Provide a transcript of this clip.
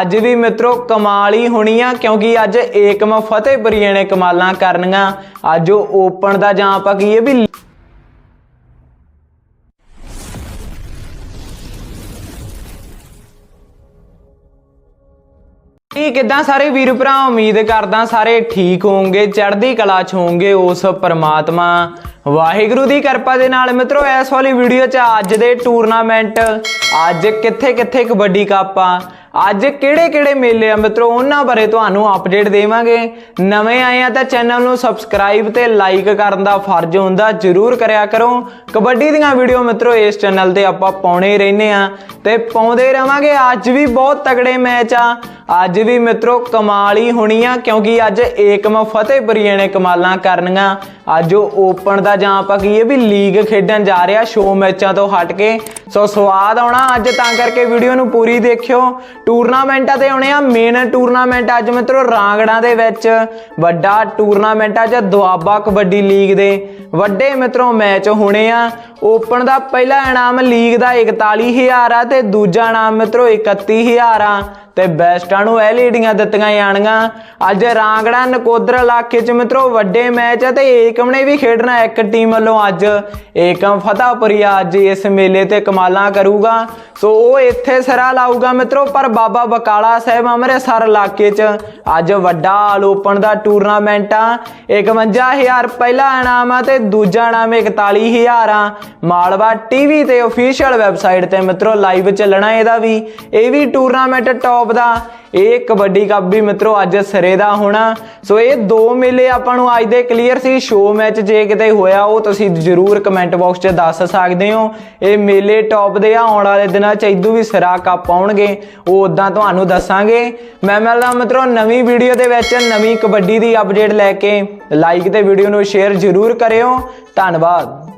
ਅੱਜ ਵੀ ਮਿੱਤਰੋ ਕਮਾਲ ਹੀ ਹੋਣੀ ਆ, ਕਿਉਂਕਿ ਅੱਜ ਏਕਮ ਫਤਿਹਪੁਰੀਏ ਨੇ ਕਮਾਲਾਂ ਕਰਨੀਆਂ। ਅੱਜ ਉਹ ਓਪਨ ਦਾ ਜਾਂ ਆਪਾਂ ਕਹੀਏ ਵੀ ਇਹ ਕਿਦਾਂ ਸਾਰੇ ਵੀਰ ਭਰਾ, ਉਮੀਦ ਕਰਦਾ ਸਾਰੇ ਠੀਕ ਹੋਵੋਗੇ, ਚੜ੍ਹਦੀ ਕਲਾ ਚ ਹੋਵੋਗੇ ਉਸ ਪਰਮਾਤਮਾ। ਵਾਹਿਗੁਰੂ ਦੀ ਕਿਰਪਾ ਦੇ ਨਾਲ ਮਿੱਤਰੋ, ਇਸ ਵਾਲੀ ਵੀਡੀਓ ਚ ਅੱਜ ਦੇ ਟੂਰਨਾਮੈਂਟ ਅੱਜ ਕਿੱਥੇ ਕਿੱਥੇ ਕਬੱਡੀ ਕੱਪ ਆ ਅੱਜ ਕਿਹੜੇ ਕਿਹੜੇ ਮੇਲੇ ਆ ਮਿੱਤਰੋ, ਉਹਨਾਂ ਬਾਰੇ ਤੁਹਾਨੂੰ ਅਪਡੇਟ ਦੇਵਾਂਗੇ। ਨਵੇਂ ਆਏ ਆ ਤਾਂ ਚੈਨਲ ਨੂੰ ਸਬਸਕ੍ਰਾਈਬ ਤੇ ਲਾਈਕ ਕਰਨ ਦਾ ਫਰਜ਼ ਹੁੰਦਾ, ਜਰੂਰ ਕਰਿਆ ਕਰੋ। ਕਬੱਡੀ ਦੀਆਂ ਵੀਡੀਓ ਮਿੱਤਰੋ, ਇਸ ਚੈਨਲ ਤੇ ਆਪਾਂ ਪਾਉਣੇ ਹੀ ਰਹਿੰਦੇ ਆ ਤੇ ਪਾਉਂਦੇ ਰਵਾਂਗੇ। ਅੱਜ ਵੀ ਬਹੁਤ ਤਗੜੇ ਮੈਚ ਆ। ਅੱਜ ਵੀ ਮਿੱਤਰੋ ਕਮਾਲ ਹੀ ਹੋਣੀ ਆ, ਕਿਉਂਕਿ ਅੱਜ ਏਕਮ ਫਤਿਹਪੁਰੀਏ ਨੇ ਕਮਾਲਾਂ ਕਰਨੀਆਂ। ਅੱਜ ਉਹ ਓਪਨ ਦਾ ਜਾਂ ਆਪਾਂ ਕਹੀਏ ਵੀ ਲੀਗ ਖੇਡਣ ਜਾ ਰਿਹਾ ਸ਼ੋ ਮੈਚਾਂ ਤੋਂ ਹਟ ਕੇ। ਸੋ ਸਵਾਦ ਆਉਣਾ ਅੱਜ, ਤਾਂ ਕਰਕੇ ਵੀਡੀਓ ਨੂੰ ਪੂਰੀ ਦੇਖਿਓ। ਟੂਰਨਾਮੈਂਟਾਂ ਤੇ ਆਉਣੇ ਆ ਮੇਨ ਟੂਰਨਾਮੈਂਟ ਅੱਜ ਮਿੱਤਰੋ ਰਾਂਗੜਾਂ ਦੇ ਵਿੱਚ। ਵੱਡਾ ਟੂਰਨਾਮੈਂਟ ਅੱਜ ਦੁਆਬਾ ਕਬੱਡੀ ਲੀਗ ਦੇ। ਵੱਡੇ ਮਿੱਤਰੋ ਮੈਚ ਹੋਣੇ ਆ। ਓਪਨ ਦਾ ਪਹਿਲਾ ਇਨਾਮ ਲੀਗ ਦਾ 41000 ਆ ਤੇ ਦੂਜਾ ਇਨਾਮ ਮਿੱਤਰੋ 31000 ਆ। ਤੇ ਬੈਸਟਾਂ ਨੂੰ ਇਹ ਲੀਡੀਆਂ ਦਿੱਤੀਆਂ ਜਾਣਗੀਆਂ। ਅੱਜ ਰਾਂਗੜਾ ਨਕੋਦਰ ਇਲਾਕੇ 'ਚ ਮਿੱਤਰੋ ਵੱਡੇ ਮੈਚ ਆ ਤੇ ਏਕਮ ਨੇ ਵੀ ਖੇਡਣਾ ਇੱਕ ਟੀਮ ਵੱਲੋਂ ਅੱਜ। ਏਕਮ ਫਤਿਹਪੁਰੀਆ ਅੱਜ ਇਸ ਮੇਲੇ ਤੇ ਕਮਾਲਾਂ ਕਰੂਗਾ। ਸੋ ਉਹ ਇੱਥੇ ਸਿਰਾ ਲਾਊਗਾ ਮਿੱਤਰੋ, ਪਰ ਬਾਬਾ ਬਕਾਲਾ ਸਾਹਿਬ ਅੰਮ੍ਰਿਤਸਰ ਇਲਾਕੇ 'ਚ ਅੱਜ ਵੱਡਾ ਆਲੋਪਣ ਦਾ ਟੂਰਨਾਮੈਂਟ ਆ। 51000 ਪਹਿਲਾ ਇਨਾਮ ਆ ਤੇ ਦੂਜਾ ਇਨਾਮ 41000 ਆ। ਮਾਲਵਾ ਟੀਵੀ ਤੇ ਅਫੀਸ਼ੀਅਲ ਵੈਬਸਾਈਟ ਤੇ ਮਿੱਤਰੋ ਲਾਈਵ ਚੱਲਣਾ ਇਹਦਾ ਵੀ। ਇਹ ਵੀ ਟੂਰਨਾਮੈਂਟ ਟੌਪ ਦਾ, ਇਹ ਕਬੱਡੀ ਕੱਪ ਵੀ ਮਿੱਤਰੋ ਅੱਜ ਸਿਰੇ ਦਾ ਹੋਣਾ। ਸੋ ਇਹ ਦੋ ਮੇਲੇ ਆਪਾਂ ਨੂੰ ਅੱਜ ਦੇ ਕਲੀਅਰ ਸੀ। ਸ਼ੋ ਮੈਚ ਜੇ ਕਿਤੇ ਹੋਇਆ ਉਹ ਤੁਸੀਂ ਜਰੂਰ ਕਮੈਂਟ ਬਾਕਸ 'ਚ ਦੱਸ ਸਕਦੇ ਹੋ। ਇਹ ਮੇਲੇ ਟੌਪ ਦੇ ਆ, ਆਉਣ ਵਾਲੇ ਦਿਨਾਂ 'ਚ ਇਦੋਂ ਵੀ ਸਿਰਾ ਕੱਪ ਆਉਣਗੇ। ਉਹ ਉਦਾਂ ਤੁਹਾਨੂੰ ਦੱਸਾਂਗੇ। ਮੈਂ ਮਿਲਦਾ ਮਿੱਤਰੋ ਨਵੀਂ ਵੀਡੀਓ ਦੇ ਵਿੱਚ ਨਵੀਂ ਕਬੱਡੀ ਦੀ ਅਪਡੇਟ ਲੈ ਕੇ। ਲਾਈਕ ਤੇ ਵੀਡੀਓ ਨੂੰ ਸ਼ੇਅਰ ਜਰੂਰ ਕਰਿਓ। ਧੰਨਵਾਦ।